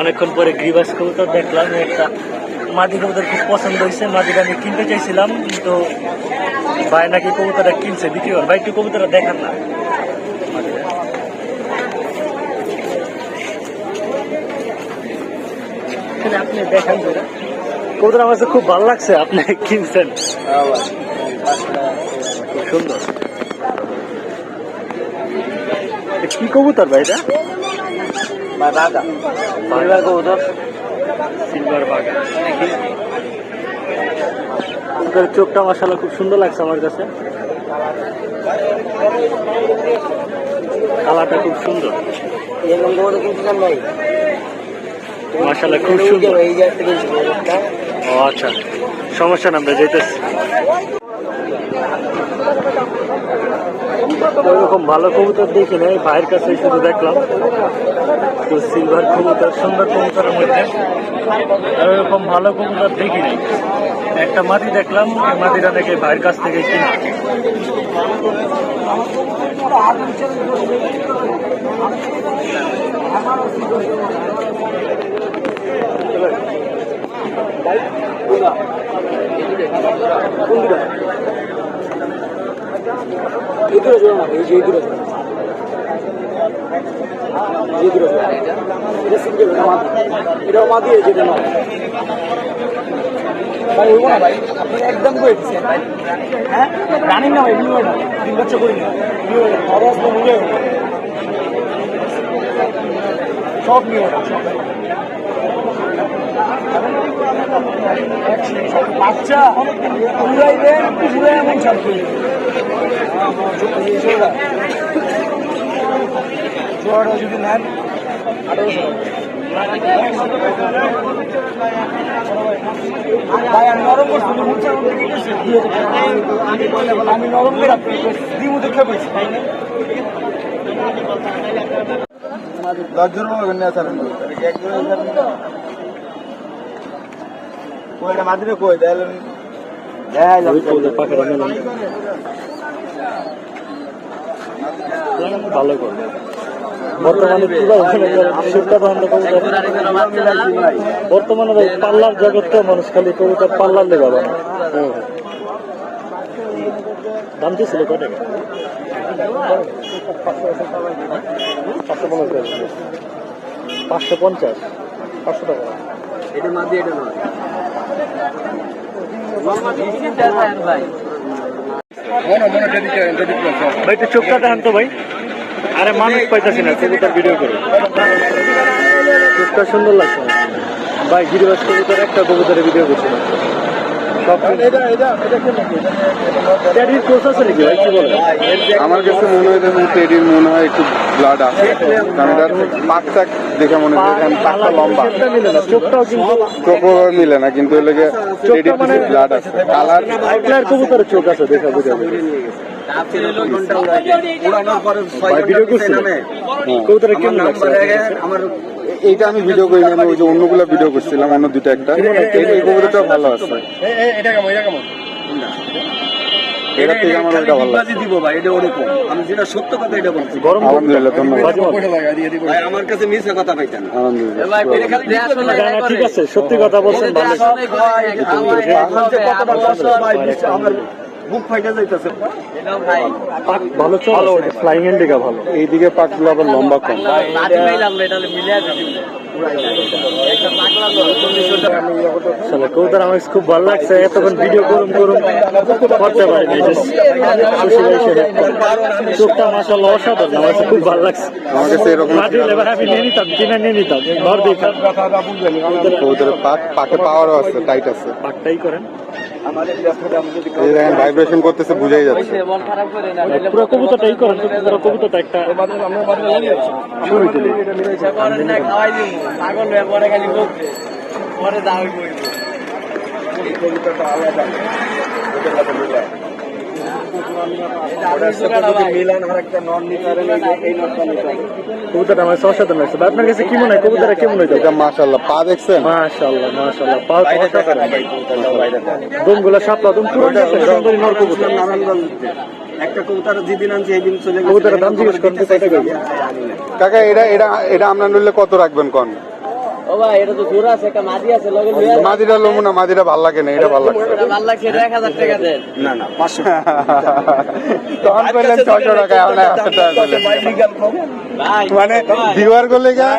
অনেকক্ষণ পরে গ্রিবাস কবুতর দেখলাম, একটা মাদি কবুতর খুব পছন্দ হয়েছে, মাদিটা আমি কিনতে চাইছিলাম, কিন্তু ভাই নাকি কবুতরটা কিনছে, বিক্রি কর। ভাই, একটু কবুতরটা দেখান না। আপনি দেখান। কবুতর আমার খুব ভালো লাগছে, আপনি কিনছেন। খুব সুন্দর। কি কবুতর ভাই এটা? সিলভার বাগা কবুতরের চোখটা মাসাল্লাহ খুব সুন্দর লাগছে আমার কাছে। কালারটা খুব সুন্দর। মাসাল্লাহ খুব সুন্দর। ও আচ্ছা সমস্যা না আমরা যেতেছি। ওইরকম ভালো কবুতর দেখি নাই, ভাইয়ের কাছে শুধু দেখলাম। তো সিলভার কবুতর, সুন্দর কবুতরের মধ্যে। ওইরকম ভালো কবুতর দেখি নাই। একটা মাটি দেখলাম মাটিটা নাকি ভাইয়ের কাছ থেকে কিনা। এই দূরে জোড়া না, এই যে এই দূরে। এটা single, এটা মাদি। এটাও মাদি, এই যে এটা ভাই হইবো না ভাই আপনি একদম করে দিচ্ছেন হ্যাঁ রানিং না ভাই নিউ না তিন বছর করি না নিউ আসবে নিউ সব নিউ সব বাচ্চা উড়াইবেন উড়াই এমন ছাড় করবেন জোয়ারটা যদি নেন আঠারোশো। ভাই দশজন কই? দেয় ভালো করে। বর্তমানে বর্তমানে ভাই পাল্লার জগৎটা মানুষ খালি কবিতা পাল্লার লেগে বানা দাম কি ছিল কত টাকা? পাঁচশো পঞ্চাশ। পাঁচশো পঞ্চাশ। পাঁচশো টাকা। এটা মাদি এটা নয় ভাই একটু চোখটা দেখান তো ভাই। আরে মানুষ পাইতেছি না, কবিতার ভিডিও করে চোখটা সুন্দর লাগছে ভাই গিরিবাস কবিতার একটা কবিতার ভিডিও করছিল আমার কাছে মনে হয় টেডির মনে হয় একটু ব্লাড আছে। কারণ এটা পাকটা দেখে মনে হয় পাকটা লম্বা। মিলে না চোখটাও কিন্তু চোখও মিলে না কিন্তু এর লেগে টেডির মানে- ব্লাড আছে। কালার কবুতরের চোখ আছে দেখা বুঝা উড়ানোর পরে কবুতরের কেমন লাগছে? আমার এইটা আমি ভিডিও করি আমি ওই যে অন্যগুলো ভিডিও করছিলাম অন্য দুটো একটা। এই- এই ভালো আছে। এটা কেমন এটা কেমন? এটা থেকে আমার ওইটা ভালো লাগে দিব ভাই এটা ওরকম আমি যেটা সত্য কথা এটা বলছি। গরম আলহামদুলিল্লাহ ধন্যবাদ। বাজি মার। ভাই আমার কাছে মিথ্যা কথা পাইতেন ঠিক আছে সত্যি কথা বলছেন ভালো আমার বুক ফাইটা যাইতেছে। পাক ভালো চলো। ফ্লাইং এন্ড দিকে ভালো। এইদিকে পাকগুলো আবার লম্বা কম। আসলে কবুতর আমার খুব ভালো লাগছে। এতক্ষণ ভিডিও করুন করুন করতে পারি। চোখটা মাসাল্লাহ অসাধারণ। আমার খুব ভালো লাগছে। আমার কাছে এরকম এবার আমি নিয়ে নিতাম কিনে নিয়ে নিতাম। ঘর পাক পাকে পাওয়ারও আছে টাইট আছে। পাকটাই করেন। ভাইব্রেশন করতেছে বুঝাই যাচ্ছে। পুরো কবুতরটাই করেন পুরো কবুতরটা একটা পরে তুলি মিলান আর একটা কবুতরটা আমার কাছে অসাধারণ লাগছে আপনার কাছে কেমন হয়? কবুতরটা কেমন হইতো মাশাল্লাহ পা দেখছেন? মাশাল্লাহ মাশাল্লাহ পাও তো সাপলা দম পুরো সুন্দরী নর কবুতর। একটা কবুতর যেদিন আনছি এই দিন চলে গেছে কবুতরের দাম জিজ্ঞেস করেন তো কয়টা কাকা এটা এটা এটা আমরা নিলে কত রাখবেন কোন? ও ভাই এটা তো জোড়া আছে একটা মাদি আছে লগে মাদিরা লোমো না মাদিরা ভালো লাগে না এটা ভালো লাগছে। ভালো লাগছে এটা টাকা দেন। না না পাঁচশো তখন করলেন ছশো টাকা এখন এক হাজার টাকা ভাই মানে ভিউয়ার করলে গা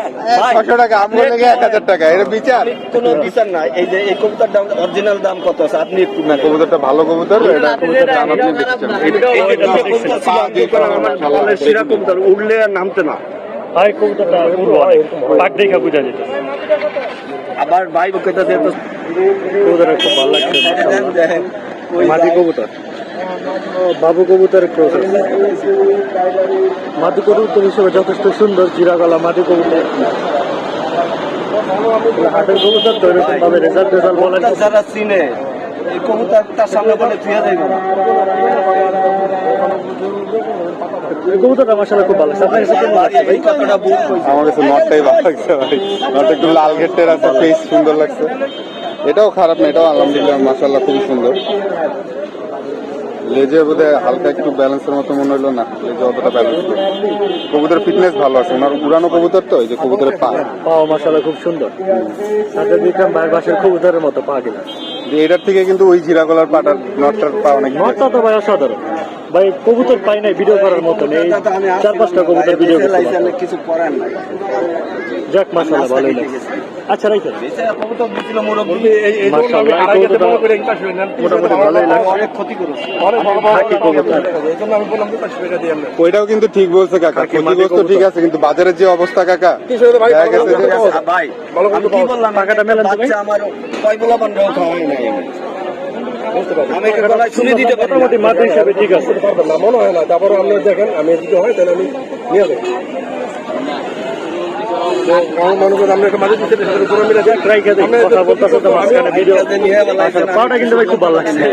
ছশো টাকা আম করলে গা টাকা এটা বিচার। কোনো বিচার নাই এই যে এই কবুতার দাম অরিজিনাল দাম কত আছে? আপনি একটু না কবুতরটা ভালো কবুতর এটা কবুতর দাম আপনি দেখছেন কবুতর আর নামতে না। ভাই কবুতরটা উড়বো পাক দেখা বুঝা যেত। আবার ভাই কইতা দিয়ে তো কবুতরের খুব ভালো লাগছে। মাদি কবুতর। বাবু কবুতরের ক্রস মাদি কবুতর হিসেবে যথেষ্ট সুন্দর জিরা গলা মাদি কবুতর। হাটের কবুতর তো এরকম ভাবে রেজাল্ট রেজাল্ট বলে যারা চিনে এই কবুতর তার সামনে বলে তুই যাইব না কবুতরটা মাসাল্লাহ খুব ভালো লাগছে। আপনার কাছে কেমন লাগছে ভাই? এই কথাটা আমার কাছে নটটাই ভালো লাগছে ভাই। নটটা একটু লাল গেটের আছে ফেস সুন্দর লাগছে। এটাও খারাপ না এটাও আলহামদুলিল্লাহ মাসাল্লাহ খুবই সুন্দর। লেজে বোধহয় হালকা একটু ব্যালেন্সের মতো মনে হলো না লেজে অতটা ব্যালেন্স কবুতরের ফিটনেস ভালো আছে। ওনার পুরানো কবুতর তো এই যে কবুতরের পা। পাও মাসাল্লাহ খুব সুন্দর। সাথে বিক্রম ভাই বাসের কবুতরের মতো পা এটার থেকে কিন্তু ওই জিরা কলার পাটার নটটার পা অনেক নটটা তো ভাই অসাধারণ। ভাই কবুতর পাই নাই ভিডিও করার মতো নেই চার পাঁচটা কবুতর ভিডিও করতে কিছু করার নাই। যাক মাসাল্লাহ ভালোই লাগছে। আচ্ছা রাইট কবুতর দিছিল মুরব্বী। মাশাআল্লাহ এই কবুতরটা মোটামুটি ভালোই লাগছে। অনেক ক্ষতি করেছে থাকি কবুতর ওইটাও কিন্তু ঠিক বলছে কাকা ক্ষতিগ্রস্ত ঠিক আছে কিন্তু বাজারের যে অবস্থা কাকা ভাই? আমি কি বললাম টাকাটা মেলান ভাই। বাচ্চা আমার কয় বলা খাওয়াই নাই? আমি। আমি গলায় শুনে দিতে মোটামুটি মাঠ হিসাবে ঠিক আছে। মনে হয় না। তারপরে আপনি দেখেন আমি যদি হয় তাহলে আমি নিয়ে যাব। আমার মনে করেন আমরা একটা মাঝে দিতে পুরো মিলে যাই ট্রাই করে দেখি। কথা বলতেছে তো মাঝখানে ভিডিও আজকে নিয়ে বেলা আছে না। পাটা কিন্তু ভাই খুব ভালো লাগছে।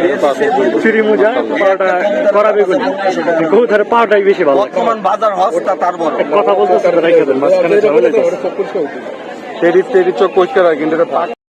চুরি মুজা পাটাই বেশি ভালো লাগছে। বর্তমান বাজার হস্তা তার কথা বলতেছে তো রাইখে দেন মাঝখানে ঝামেলা হইতেছে। টেরি টেরি চোখ পরিষ্কার হয় কিন্তু